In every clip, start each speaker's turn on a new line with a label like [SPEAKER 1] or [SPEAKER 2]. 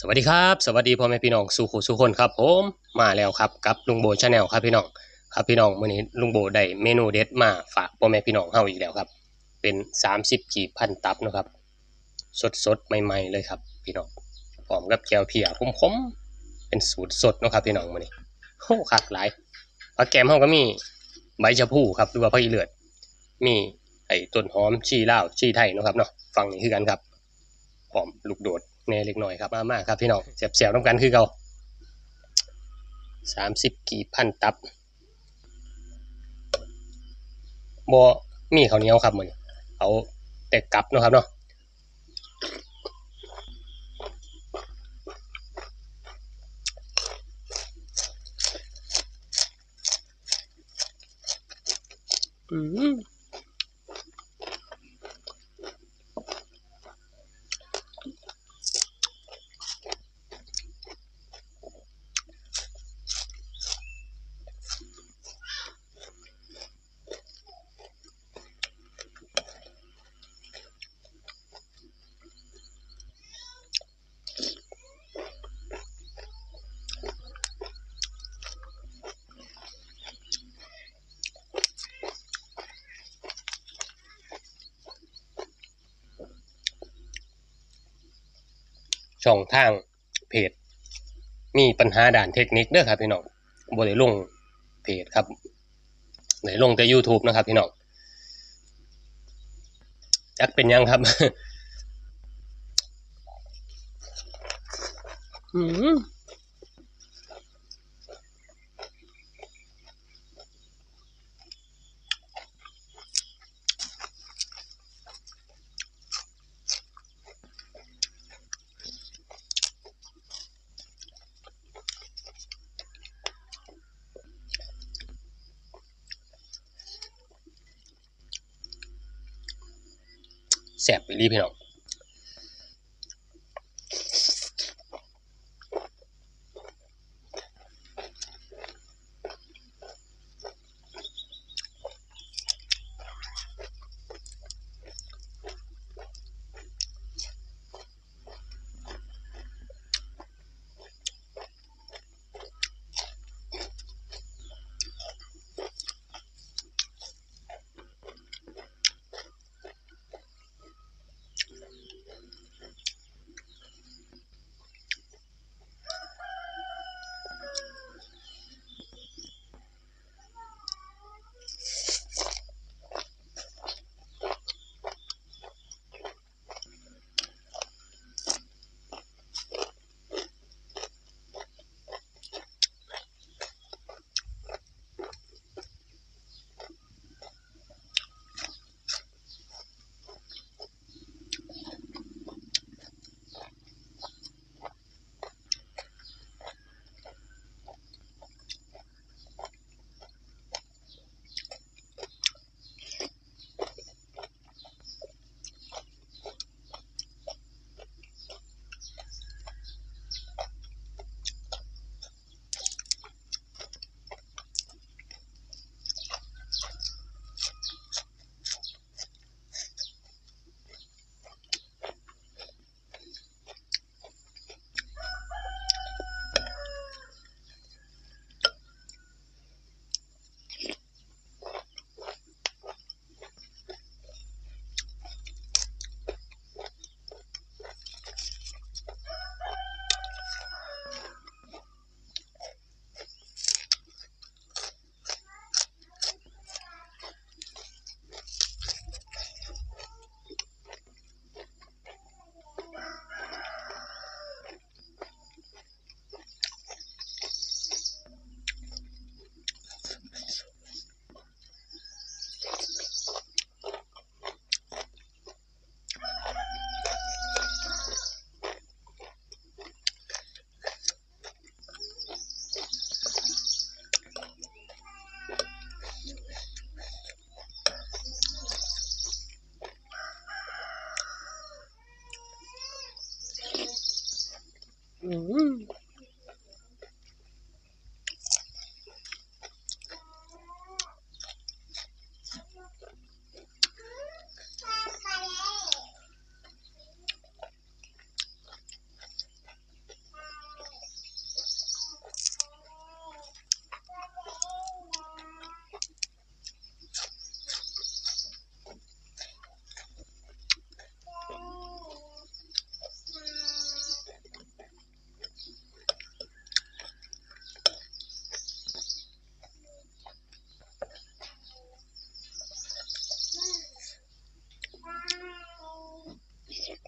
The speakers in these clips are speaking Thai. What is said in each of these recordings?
[SPEAKER 1] สวัสดีครับสวัสดีพ่อแม่พี่น้องสู่ขู่สู่คนครับผมมาแล้วครับกับลุงโบชาแนลครับพี่น้องครับพี่น้องมื้อนี้ลุงโบได้เมนูเด็ดมาฝากพ่อแม่พี่น้องเฮาอีกแล้วครับ เป็น 30กีบพันตับนะครับ สดๆใหม่ ๆ เลยครับ พี่น้องพร้อมกับแก้วเพียคมๆเป็นสูตรสดนะครับพี่น้องมื้อนี้โอ้คักหลายผักแกมเฮาก็มีใบชะพูครับหรือว่าผักอีเลือด มีไอ้ต้นหอมชีเลาชีไทยนะครับเนาะฟังนี่คือกันครับหอมลูกโดด แน่เล็กหน่อยครับมามาครับพี่น้องเสียบเสียบน้ำกันคือเก่าสามสิบกี่พันตับบ่มีข้าวเหนียวครับเหมือนเอาแต่กลับเนาะครับเนาะ ช่องทางเพจ มีปัญหาด่านเทคนิคเด้อครับพี่น้องบ่ได้ลงเพจครับได้ลงแต่ YouTube นะครับพี่น้องจักเป็นยังครับอืม แสบไปรีพี่น้อง อืม
[SPEAKER 2] อืมหักก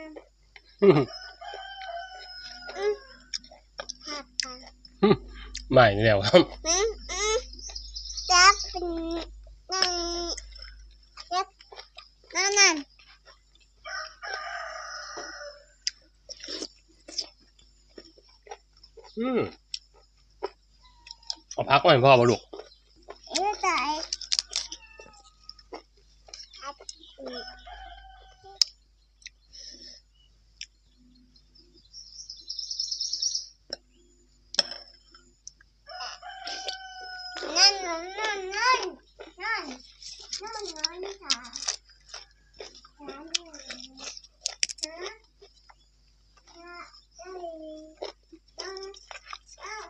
[SPEAKER 2] ัน
[SPEAKER 1] ไม่แล้วครับ
[SPEAKER 2] จับนั่นจับนั่นนั่น
[SPEAKER 1] อืมเอาพักไว้ให้พ่อบ่ลูก
[SPEAKER 2] เอ้ยตายหักอืมนั่นนั่นนั่นนั่นนั่น นั่นนั่นค่ะนั่นนั่นฮะฮะเอ้ยนั่นอ้าว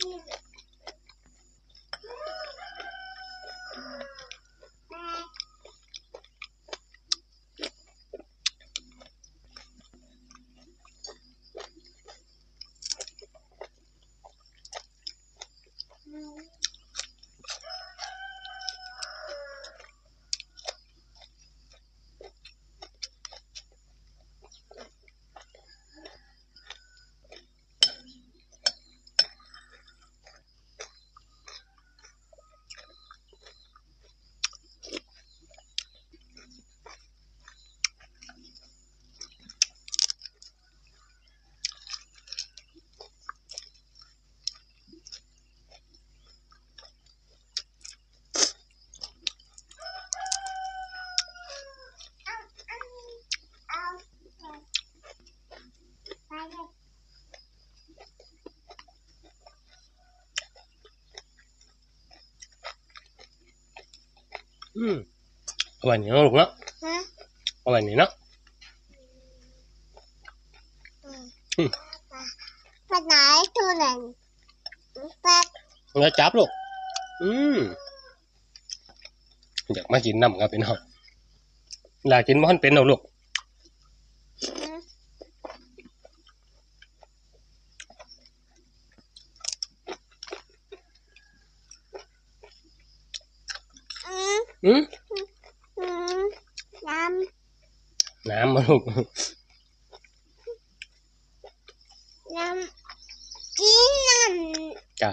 [SPEAKER 2] นี่แม่ อืม เอาอันนี้เอาไปเลย
[SPEAKER 1] อืมเอาไว้นี่เนาะลูกเนาะ
[SPEAKER 2] ฮะ
[SPEAKER 1] เอาไว้นี่เนาะ
[SPEAKER 2] อืม
[SPEAKER 1] อืม
[SPEAKER 2] ไปไหนตัวหนึ่งไป
[SPEAKER 1] แล้วจับลูกอืมอยากมากินน้ำครับพี่น้องอยากกินมันเป็นเอาลูก
[SPEAKER 2] อืม อืม
[SPEAKER 1] อืม
[SPEAKER 2] อืมน้
[SPEAKER 1] น้ำมาลูกำ
[SPEAKER 2] น้ำกินน้ำ
[SPEAKER 1] จ้า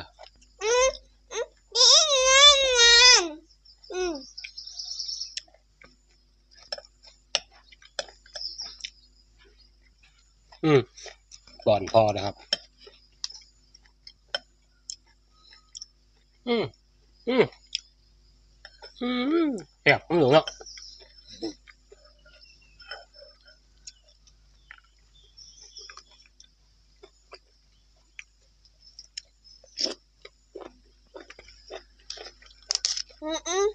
[SPEAKER 2] อืมอืมกินน้ำน้ำอืม
[SPEAKER 1] อืมบอนพอนะครับ อืมอืมอืม แอบมันหลงเนาะ
[SPEAKER 2] อืมอืม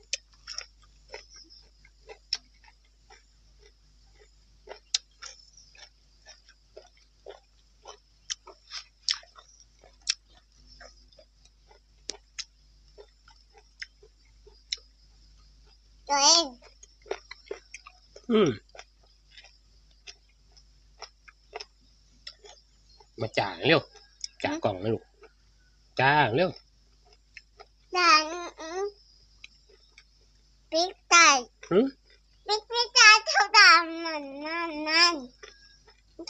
[SPEAKER 2] ตัวเอง
[SPEAKER 1] อื มมาจ่าเร็วจ่ากล่องนะลูกจ้าเร็ว
[SPEAKER 2] ดังอืมปิ๊กไก่
[SPEAKER 1] หืม
[SPEAKER 2] ปิ๊กปิ๊กไก่เท่าดำนั่นนั่นนั่น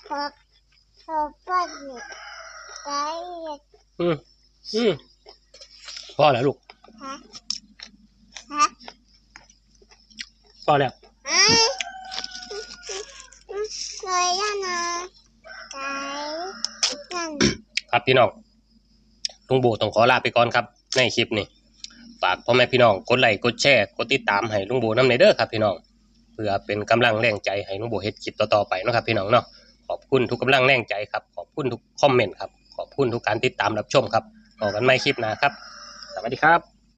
[SPEAKER 2] ทบทบปะหยิบไก่
[SPEAKER 1] อืมอืมพอแล้วลูก
[SPEAKER 2] ฮะฮะ
[SPEAKER 1] พอแล้ว
[SPEAKER 2] อ้ายอืม เลยอะนะไก่นั่น
[SPEAKER 1] ครับพี่น้องลุงโบต้องขอลาไปก่อนครับ ในคลิปนี้ฝากพ่อแม่พี่น้องกดไลค์กดแชร์กดติดตามให้ลุงโบน้ำในเด้อครับพี่น้องเพื่อเป็นกำลังแรงใจให้ลุงโบเฮ็ดคลิปต่อๆไปนะครับพี่น้องเนาะขอบคุณทุกกำลังแรงใจครับขอบคุณทุกคอมเมนต์ครับขอบคุณทุกการติดตามรับชมครับพบกันใหม่คลิปหน้าครับ สวัสดีครับ